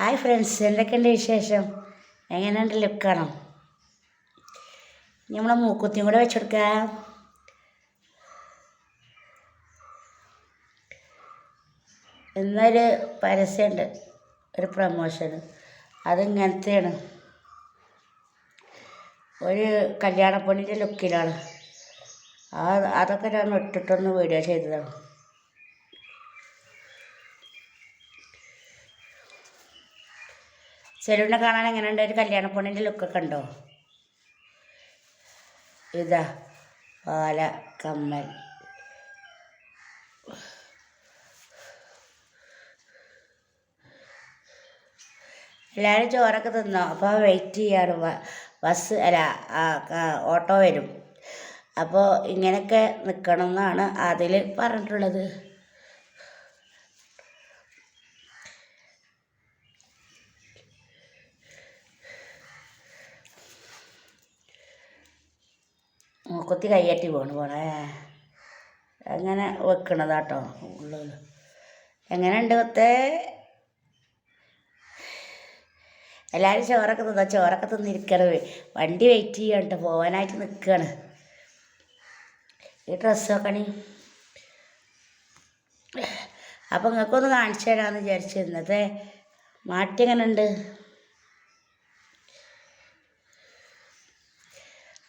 Hi friends എന്തൊക്കെയുണ്ട് വിശേഷം? എങ്ങനെയുണ്ട് ലുക്കാണോ? നമ്മളെ മൂക്കുത്തിയും കൂടെ വെച്ചെടുക്കാം ഇന്നൊരു പരസ്യമുണ്ട് ഒരു പ്രമോഷൻ അതിങ്ങനത്തെയാണ് ഒരു കല്യാണപ്പണിന്റെ ലുക്കിലാണ്. ആ അതൊക്കെ ഞാൻ ഇട്ടിട്ടൊന്ന് വീഡിയോ ചെയ്തതാണ്. സെലൂണിനെ കാണാൻ എങ്ങനെയുണ്ട്? ഒരു കല്യാണ കല്യാണപ്പണിന്റെ ലുക്കൊക്കെ ഉണ്ടോ ഇതാ പാല കമ്മൽ. എല്ലാവരും ചോറൊക്കെ തിന്നോ? അപ്പോൾ വെയിറ്റ് ചെയ്യാണ് ബസ് അല്ല ഓട്ടോ വരും. അപ്പോൾ ഇങ്ങനെയൊക്കെ നിൽക്കണം എന്നാണ് അതിൽ പറഞ്ഞിട്ടുള്ളത്. മൂക്കുത്തി കയ്യറ്റി പോണു. പോണേ അങ്ങനെ വെക്കണതാട്ടോ എങ്ങനെ ഉണ്ട് കൊത്തേ എല്ലാവരും ചോറൊക്കെ തിന്നോ? ചോറൊക്കെ തിന്നിരിക്കണം. വണ്ടി വെയിറ്റ് ചെയ്യണ്ട. കേട്ടോ പോകാനായിട്ട് നിൽക്കുകയാണ് ഈ ഡ്രസ്സ് നോക്കണി അപ്പം നിങ്ങൾക്കൊന്ന് കാണിച്ചു തരാമെന്ന് വിചാരിച്ചു ഇന്നത്തെ മാറ്റി എങ്ങനെ ഉണ്ട്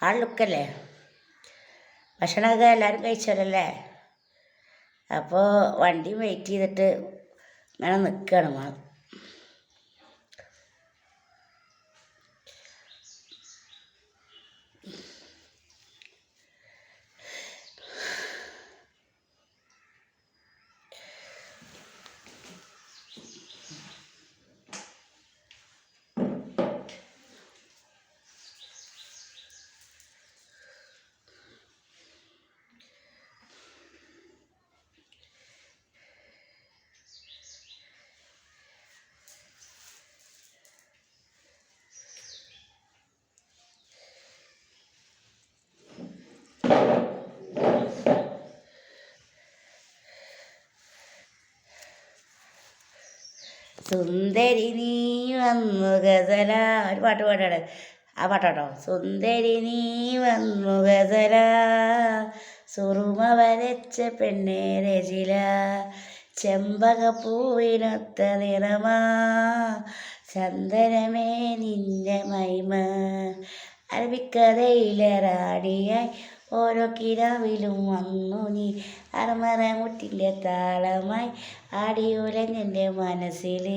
ആ ലുക്കല്ലേ ഭക്ഷണമൊക്കെ എല്ലാവരും കഴിച്ചല്ലേ അപ്പോൾ വണ്ടി വെയിറ്റ് ചെയ്തിട്ട് ഇങ്ങനെ നിൽക്കുകയാണ് സുന്ദരി നീ വന്നു ഗസല ഒരു പാട്ട് പാടാണ്. ആ പാട്ടാട്ടോ. സുന്ദരി നീ വന്നു ഗസല സുറുമ വരച്ച പെണ്ണെ രചില. ചെമ്പകപ്പൂവിനൊത്ത നിറമാ. ചന്ദനമേ നിന്റെ മൈമ അറബിക്കഥയിലെ റാണിയായി ഓരോ കിരാവിലും വന്നു നീ. അറമറമുട്ടിന്റെ താളമായി ആടിയുലഞ്ഞെന്റെ മനസ്സിൽ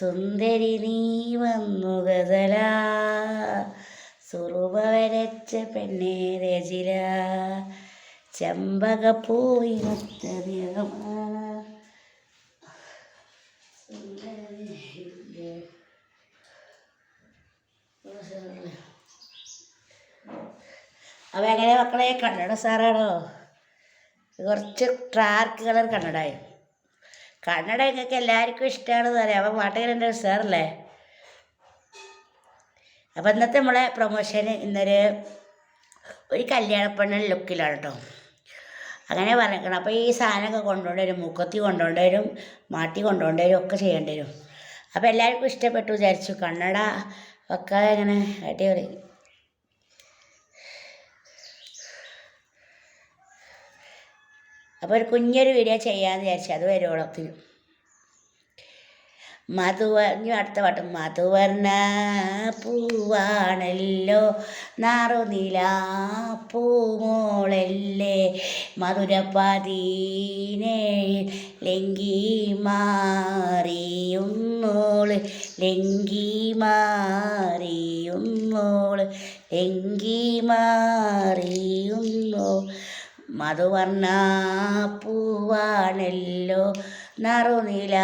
സുന്ദരി നീ വന്നു ഗസല സുറുമ വരച്ച പെണ്ണെ രചില. ചെമ്പകപ്പൂവിനൊത്ത നിറമാ അപ്പോൾ എങ്ങനെ മക്കളെ? കണ്ണട സാറാണോ? കുറച്ച് ട്രാർക്ക് കളർ കണ്ണടായി കണ്ണട ഞങ്ങൾക്ക് എല്ലാവർക്കും ഇഷ്ടമാണെന്ന് അറിയാം അപ്പം പാട്ടുകാരന്റെ സാറല്ലേ? അപ്പം ഇന്നത്തെ നമ്മളെ പ്രൊമോഷൻ ഇന്നൊരു ഒരു കല്യാണപ്പെണ്ണ ലുക്കിലാണ് കേട്ടോ അങ്ങനെ പറഞ്ഞേക്കണം. അപ്പോൾ ഈ സാധനമൊക്കെ കൊണ്ടുകൊണ്ട് വരും. മുഖത്തി കൊണ്ടുകൊണ്ട് വരും. മാട്ടി കൊണ്ടുകൊണ്ട് വരും. ഒക്കെ ചെയ്യേണ്ടി വരും. അപ്പോൾ എല്ലാവർക്കും ഇഷ്ടപ്പെട്ടു വിചാരിച്ചു. കണ്ണട ഒക്കെ ഇങ്ങനെ അടിപൊളി. അപ്പോൾ ഒരു കുഞ്ഞൊരു വീഡിയോ ചെയ്യാമെന്ന് വിചാരിച്ചു അത് വരുവോളത്തിന് മധുവർഞ്ഞു അടുത്ത പാട്ട് മധുവർണ പൂവാണല്ലോ നാറുനില പൂമോളല്ലേ മധുരപ്പതിനേഴിൽ ലങ്കി മാറിയുന്നോൾ ലങ്കി മാറിയുന്നോൾ ലങ്കി മാറിയുന്നോ മധുവർണ പൂവാണല്ലോ നറുനില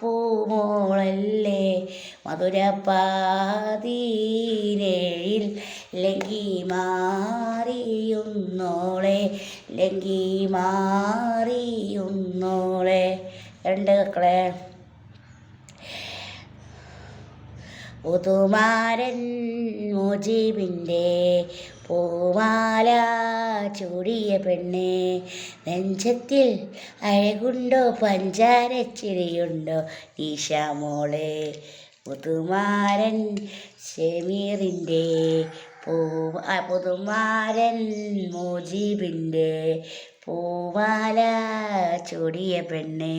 പൂമോളല്ലേ മധുരപ്പാതീരേഴിൽ ലങ്കി മാറിയുന്നോളെ. ലങ്കി മാറിയുന്നോളെ. രണ്ട് മക്കളെ. ഉതുമാരൻ മുജീബിന്റെ പൂമാല ചൂടിയ പെണ്ണേ നെഞ്ചത്തിൽ അഴകുണ്ടോ പഞ്ചാരച്ചിരിയുണ്ടോ ഈശാമോളെ പുതുമാരൻ ഷെമീറിന്റെ പുതുമാരൻ മോജീബിന്റെ പൂവാല ചൂടിയ പെണ്ണെ.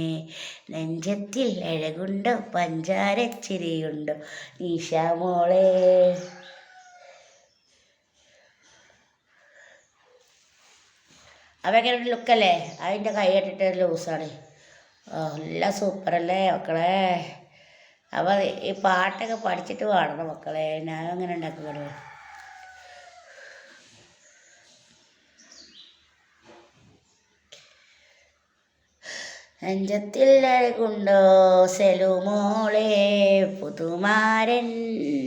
നെഞ്ചത്തിൽ അഴകുണ്ടോ പഞ്ചാരച്ചിരിയുണ്ടോ. ഈശാമോളെ അവയൊക്കെ ഒരു ലുക്കല്ലേ അതിന്റെ കൈ ഇട്ടിട്ട് ലൂസാണ് നല്ല സൂപ്പറല്ലേ മക്കളെ? അപ്പോൾ ഈ പാട്ടൊക്കെ പഠിച്ചിട്ട് പാടണം മക്കളെ. ഞാൻ അങ്ങനെ ഉണ്ടാക്കുന്നത് നെഞ്ചത്തിൽ അഴകുണ്ടോ സെലുമോളെ പുതുമാരൻ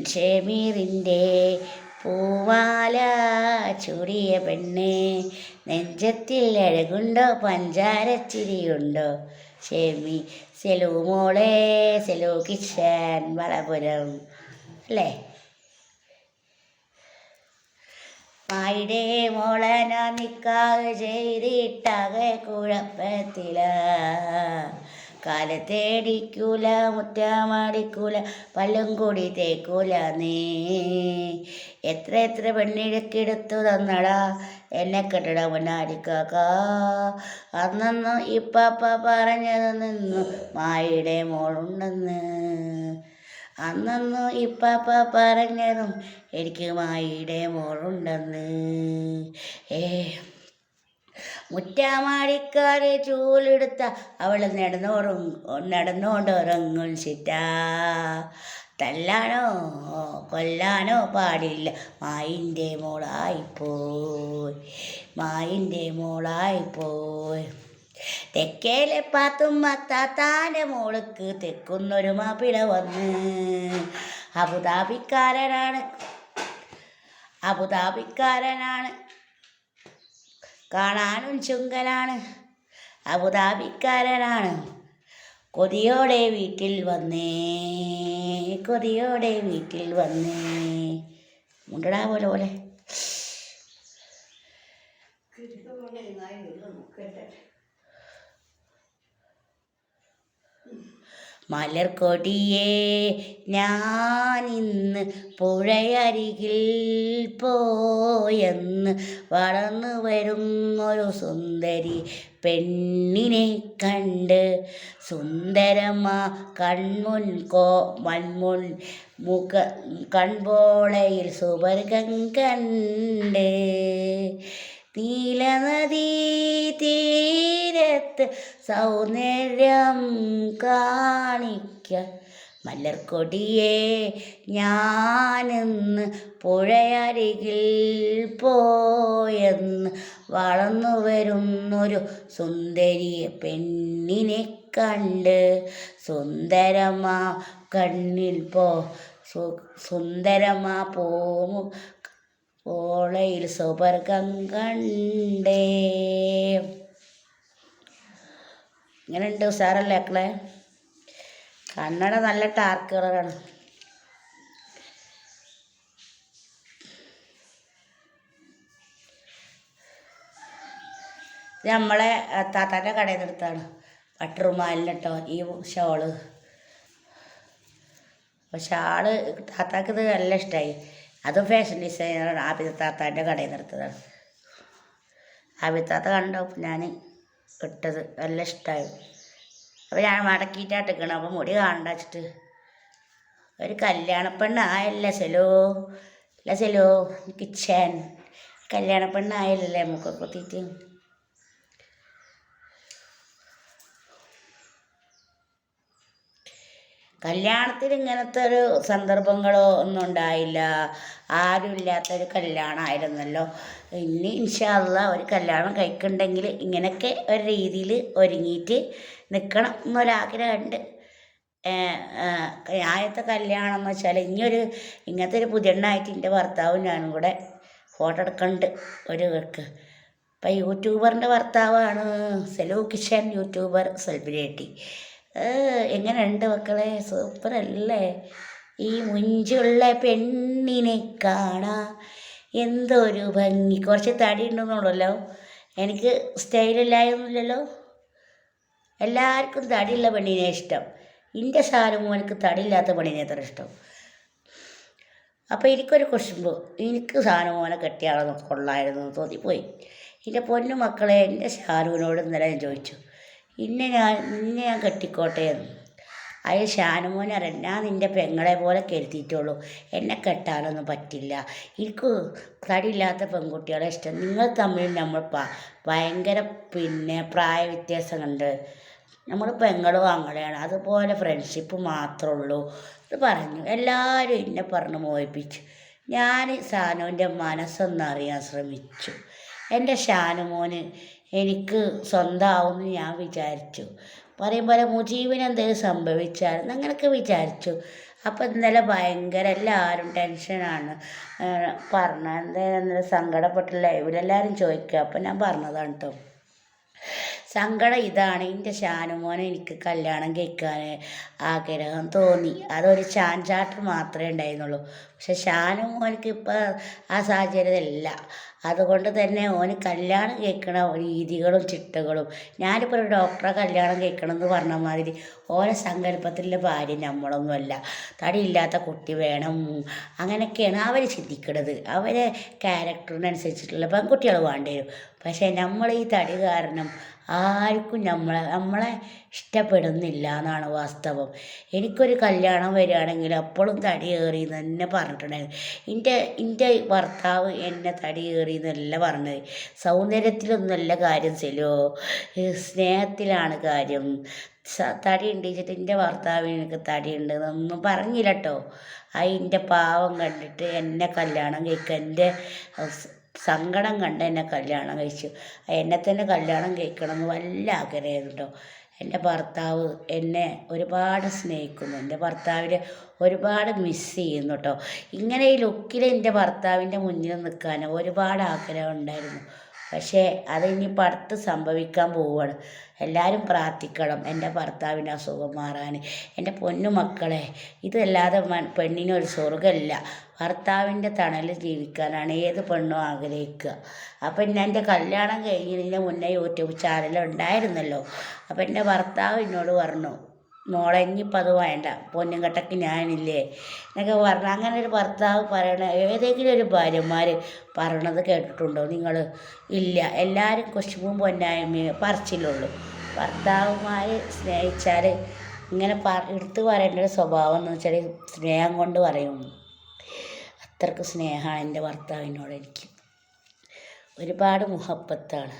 ഷെമീറിന്റെ പൂവാല ചുടിയ പെണ്ണെ. നെഞ്ചത്തിൽ അഴകുണ്ടോ പഞ്ചാരച്ചിരിയുണ്ടോ? ഷെമി സെലുമോളെ സെലു കിഷൻ വളപുരം. അല്ലേ? മായിടെ മോളന നിക്കാവ് ചെയ്തിട്ടാകെ കുഴപ്പത്തില. കാലത്തേടിക്കൂല മുറ്റമടിക്കൂല പല്ലും കൂടി തേക്കൂല നീ. എത്ര എത്ര പെണ്ണിഴക്കെടുത്തു തന്നടാ എന്നെ കെട്ടട മുന്നാടിക്കാക്ക അന്നൊന്നും ഇപ്പപ്പ പറഞ്ഞത് നിന്നു മായിടെ മോളുണ്ടെന്ന്. അന്നൊന്നും ഇപ്പാപ്പ പറഞ്ഞതും എനിക്ക് മായിയുടെ മോളുണ്ടെന്ന്. ഏ മുറ്റാമാടിക്കാരെ ചൂലെടുത്ത അവൾ നടന്നോറും നടന്നുകൊണ്ട് ഉറങ്ങും ചിറ്റാ. തല്ലാനോ കൊല്ലാനോ പാടില്ല. മായിന്റെ മോളായിപ്പോയി മായിന്റെ മോളായിപ്പോയി. തെക്കേലെ പാത്തുമ്മ താത്താന്റെ മോൾക്ക് തെക്കുന്നൊരു മാപ്പിള വന്ന്. അബുദാബിക്കാരനാണ്. അബുദാബിക്കാരനാണ്. കാണാനും ചുങ്കനാണ് അബുദാബിക്കാരനാണ്. കൊതിയോടെ വീട്ടിൽ വന്നേ. കൊതിയോടെ വീട്ടിൽ വന്നേ. മുണ്ടടാ പോലെ പോലെ. മലർക്കൊടിയേ ഞാനിന്ന് പുഴയരികിൽ പോയെന്ന് വളർന്നു വരുന്നൊരു സുന്ദരി പെണ്ണിനെ കണ്ട്. സുന്ദരമാ കൺമുൻ കോ മൺമുൻ മുഖ കൺപോളയിൽ സുവർഗം കണ്ട്. നീലനദീ തീരത്ത് സൗന്ദര്യം കാണിക്ക. മലർക്കൊടിയെ ഞാനിന്ന് പുഴയരികിൽ പോയെന്ന് വളർന്നു വരുന്നൊരു സുന്ദരിയെ പെണ്ണിനെ കണ്ട് സുന്ദരമാ കണ്ണിൽ പോ സുന്ദരമാ പോമു ഓളയിൽ സ്വർഗം കണ്ടേ. ഇങ്ങനെയുണ്ട് ഉഷാറല്ലേ അക്കളെ കണ്ണട നല്ല ടാർക്ക് കളറാണ് നമ്മളെ താത്താന്റെ കടയിൽ നിന്നെടുത്താണ് എടുത്താണ്. പട്ടുറുമാലിന് കേട്ടോ ഈ ഷോൾ. അപ്പോൾ ഷാൾ താത്താക്ക് ഇത് നല്ല ഇഷ്ടമായി അതും ഫാഷൻ ഡിസൈനറാണ് ആബിദ് താത്താന്റെ കടയിൽ നിർത്തതാണ് ആബിദ് താത്ത കണ്ടപ്പോൾ ഞാൻ ഇട്ടത്. നല്ല ഇഷ്ടമായി അപ്പോൾ ഞാൻ മടക്കിയിട്ടാണ് ഇട്ടേക്കണം അപ്പോൾ മുടി കാണണ്ട വെച്ചിട്ട്. ഒരു കല്യാണ പെണ്ണായല്ല സെലോ? അല്ല സെലോ കിച്ചൻ. കല്യാണ പെണ്ണായല്ലേ മുക്കൊക്കെ കുത്തിയിട്ട് കല്യാണത്തിന് ഇങ്ങനത്തെ ഒരു സന്ദർഭങ്ങളോ ഒന്നും ഉണ്ടായില്ല. ആരും ആരുമില്ലാത്തൊരു കല്യാണമായിരുന്നല്ലോ ഇനി ഇൻഷാല്ല ഒരു കല്യാണം കഴിക്കുന്നുണ്ടെങ്കിൽ ഇങ്ങനെയൊക്കെ ഒരു രീതിയിൽ ഒരുങ്ങിയിട്ട് നിൽക്കണം എന്നൊരാഗ്രഹമുണ്ട്. ആദ്യത്തെ കല്യാണം എന്ന് വെച്ചാൽ ഇനിയൊരു ഇങ്ങനത്തെ ഒരു പുതിയണ്ണായിട്ട് എന്റെ ഭർത്താവും ഞാനും കൂടെ ഫോട്ടോ എടുക്കുന്നുണ്ട് ഒരു പേർക്ക് ഇപ്പം യൂട്യൂബറിന്റെ ഭർത്താവാണ് സെലു കിഷൻ യൂട്യൂബർ സെലിബ്രിറ്റി എങ്ങനെയുണ്ട് മക്കളെ? സൂപ്പർ അല്ലേ ഈ മുഞ്ചുള്ള പെണ്ണിനെ കാണാ. എന്തൊരു ഭംഗി. കുറച്ച് തടി ഉണ്ടെന്നുള്ളല്ലോ? എനിക്ക് സ്റ്റൈലില്ലായൊന്നുമില്ലല്ലോ? എല്ലാവർക്കും തടിയുള്ള പെണ്ണിനെ ഇഷ്ടം. എന്റെ എനിക്ക് തടിയില്ലാത്ത പെണ്ണിനെ അത്ര ഇഷ്ടം. അപ്പോൾ എനിക്കൊരു കുശുമ്പ് എനിക്ക് സാധനം മോനെ കെട്ടിയാളെന്ന് കൊള്ളായിരുന്നു തോന്നിപ്പോയി. എന്റെ പൊന്നു മക്കളെ എന്റെ ഷാനുവിനോട് ഇന്നലെ ഞാൻ ചോദിച്ചു. ഇന്നെ ഞാൻ നിന്നെ ഞാൻ കെട്ടിക്കോട്ടെ എന്ന്. അയ ഷാനുമോനെ അറിയാം. ഞാൻ നിന്റെ പെങ്ങളെ പോലെ കരുതിയിട്ടുള്ളൂ. എന്നെ കെട്ടാനൊന്നും പറ്റില്ല. എനിക്ക് തടിയില്ലാത്ത പെൺകുട്ടികളെ ഇഷ്ടം. നിങ്ങൾ തമ്മിൽ നമ്മൾ ഭയങ്കര പിന്നെ പ്രായ വ്യത്യാസമുണ്ട് നമ്മൾ പെങ്ങളും അങ്ങളെയാണ് അതുപോലെ ഫ്രണ്ട്ഷിപ്പ് മാത്രമേ ഉള്ളൂ. എന്ന് പറഞ്ഞു. എല്ലാവരും എന്നെ പറഞ്ഞ് മോഹിപ്പിച്ചു. ഞാൻ സാനുവിന്റെ മനസ്സൊന്നറിയാൻ ശ്രമിച്ചു. എന്റെ ഷാനുമോന് എനിക്ക് സ്വന്തമാവുമെന്ന് ഞാൻ വിചാരിച്ചു. പറയുമ്പോൾ മുജീബിന് എന്തെങ്കിലും സംഭവിച്ചാൽ അങ്ങനെയൊക്കെ വിചാരിച്ചു. അപ്പം ഇന്നലെ ഭയങ്കര എല്ലാവരും ടെൻഷനാണ് പറഞ്ഞ എന്താ സങ്കടപ്പെട്ടില്ല. ഇവരെല്ലാവരും ചോദിക്കുക. അപ്പം ഞാൻ പറഞ്ഞതാണ് കേട്ടോ സങ്കടം ഇതാണ്. എന്റെ ഷാനുമോനെ എനിക്ക് കല്യാണം കഴിക്കാൻ ആഗ്രഹം തോന്നി. അതൊരു ചാഞ്ചാട്ട് മാത്രമേ ഉണ്ടായിരുന്നുള്ളൂ. പക്ഷെ ഷാനുമോനക്ക് ഇപ്പോൾ ആ സാഹചര്യമല്ല അതുകൊണ്ട് തന്നെ ഓന് കല്യാണം കേൾക്കണ രീതികളും ചിട്ടകളും ഞാനിപ്പോൾ ഒരു ഡോക്ടറെ കല്യാണം കേൾക്കണം എന്ന് പറഞ്ഞ മാതിരി ഓരോ സങ്കല്പത്തിലെ ഭാര്യ നമ്മളൊന്നുമല്ല. തടിയില്ലാത്ത കുട്ടി വേണം. അങ്ങനെയൊക്കെയാണ് അവർ ചിന്തിക്കുന്നത് അവരെ ക്യാരക്ടറിനനുസരിച്ചിട്ടുള്ള പെൺകുട്ടികൾ വേണ്ടി വരും. പക്ഷേ നമ്മൾ ഈ തടി കാരണം ആർക്കും നമ്മളെ നമ്മളെ ഇഷ്ടപ്പെടുന്നില്ല എന്നാണ് വാസ്തവം. എനിക്കൊരു കല്യാണം വരികയാണെങ്കിൽ അപ്പോഴും തടി കയറി എന്ന് തന്നെ പറഞ്ഞിട്ടുണ്ടായിരുന്നു. എന്റെ എന്റെ ഭർത്താവ് എന്നെ തടി കയറി എന്നല്ല പറഞ്ഞത്. സൗന്ദര്യത്തിലൊന്നുമല്ല കാര്യം ചെല്ലോ സ്നേഹത്തിലാണ് കാര്യം. തടി ഉണ്ടിച്ചിട്ട് എന്റെ ഭർത്താവിന് എനിക്ക് തടി ഉണ്ട് എന്നൊന്നും പറഞ്ഞില്ല കേട്ടോ. ആ എന്റെ പാവം കണ്ടിട്ട് എന്നെ കല്യാണം കഴിക്കുക എന്റെ സങ്കടം കണ്ട് എന്നെ കല്യാണം കഴിച്ചു. എന്നെ തന്നെ കല്യാണം കഴിക്കണം എന്ന് വല്ല ആഗ്രഹമായിരുന്നു കേട്ടോ എന്റെ ഭർത്താവ് എന്നെ ഒരുപാട് സ്നേഹിക്കുന്നു. എന്റെ ഭർത്താവിനെ ഒരുപാട് മിസ് ചെയ്യുന്നു കേട്ടോ ഇങ്ങനെ ഈ ലുക്കിൽ എന്റെ ഭർത്താവിന്റെ മുന്നിൽ നിൽക്കാൻ ഒരുപാട് ആഗ്രഹം ഉണ്ടായിരുന്നു. പക്ഷേ അത് ഇനി അടുത്ത് സംഭവിക്കാൻ പോവുകയാണ്. എല്ലാവരും പ്രാർത്ഥിക്കണം എന്റെ ഭർത്താവിന്റെ അസുഖം മാറാൻ. എന്റെ പൊന്നു മക്കളെ ഇതല്ലാതെ പെണ്ണിനൊരു സ്വർഗമില്ല. ഭർത്താവിന്റെ തണലിൽ ജീവിക്കാനാണ് ഏത് പെണ്ണും ആഗ്രഹിക്കുക. അപ്പം ഞാൻ എന്റെ കല്യാണം കഴിഞ്ഞതിന് മുന്നേ യൂട്യൂബ് ചാനൽ ഉണ്ടായിരുന്നല്ലോ അപ്പം എന്റെ ഭർത്താവ് എന്നോട് പറഞ്ഞു മോളെ ഇനിയിപ്പോൾ അത് വേണ്ട. പൊന്നും കട്ടക്ക് ഞാനില്ലേ. എന്നൊക്കെ പറഞ്ഞു. അങ്ങനെ ഒരു ഭർത്താവ് പറയണ ഏതെങ്കിലും ഒരു ഭാര്യമാർ പറയണത് കേട്ടിട്ടുണ്ടോ? നിങ്ങൾ ഇല്ല. എല്ലാവരും കുശുമ്പും പൊന്നായ്മയും പറിച്ചില്ലുള്ളൂ. ഭർത്താവുമാർ സ്നേഹിച്ചാൽ ഇങ്ങനെ പറ എടുത്ത് പറയേണ്ട ഒരു സ്വഭാവം എന്ന് വെച്ചാൽ സ്നേഹം കൊണ്ട് പറയും അത്രയ്ക്ക് സ്നേഹമാണ് എന്റെ ഭർത്താവിനോട് എനിക്ക് ഒരുപാട് മുഹപ്പത്താണ്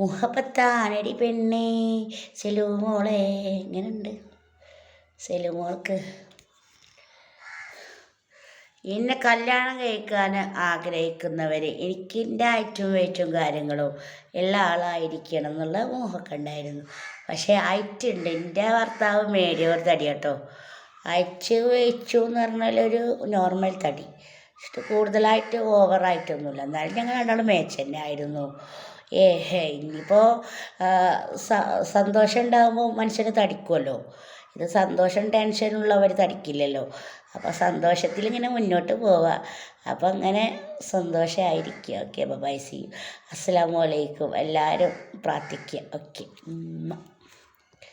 മുഹപ്പത്താനടി പെണ്ണേ. സെലു മോളെ. എങ്ങനെയുണ്ട് സെലുമോൾക്ക് എന്നെ കല്യാണം കഴിക്കാൻ ആഗ്രഹിക്കുന്നവർ എനിക്ക് എന്റെ ഐറ്റും വെച്ചും കാര്യങ്ങളും എല്ലാ ആളായിരിക്കണം എന്നുള്ള മോഹമൊക്കെ ഉണ്ടായിരുന്നു. പക്ഷേ ഐറ്റ് ഉണ്ട് എന്റെ ഭർത്താവ് മേടിയ ഒരു തടി കേട്ടോ. ഐറ്റ് വെച്ചു എന്ന് പറഞ്ഞാൽ ഒരു നോർമൽ തടി. പക്ഷെ കൂടുതലായിട്ട് ഓവറായിട്ടൊന്നുമില്ല എന്നാലും ഞങ്ങൾ രണ്ടാളും മേച്ച് തന്നെ ആയിരുന്നു. ഏഹേ ഇനിയിപ്പോൾ സന്തോഷം ഉണ്ടാകുമ്പോൾ മനുഷ്യന് തടിക്കുമല്ലോ ഇത് സന്തോഷം ടെൻഷനുള്ളവർ തടിക്കില്ലല്ലോ. അപ്പോൾ സന്തോഷത്തിൽ ഇങ്ങനെ മുന്നോട്ട് പോവുക. അപ്പോൾ അങ്ങനെ സന്തോഷമായിരിക്കുക ഓക്കെ ബൈ സി അസ്സാം വലൈക്കും എല്ലാവരും പ്രാർത്ഥിക്കുക. ഓക്കെ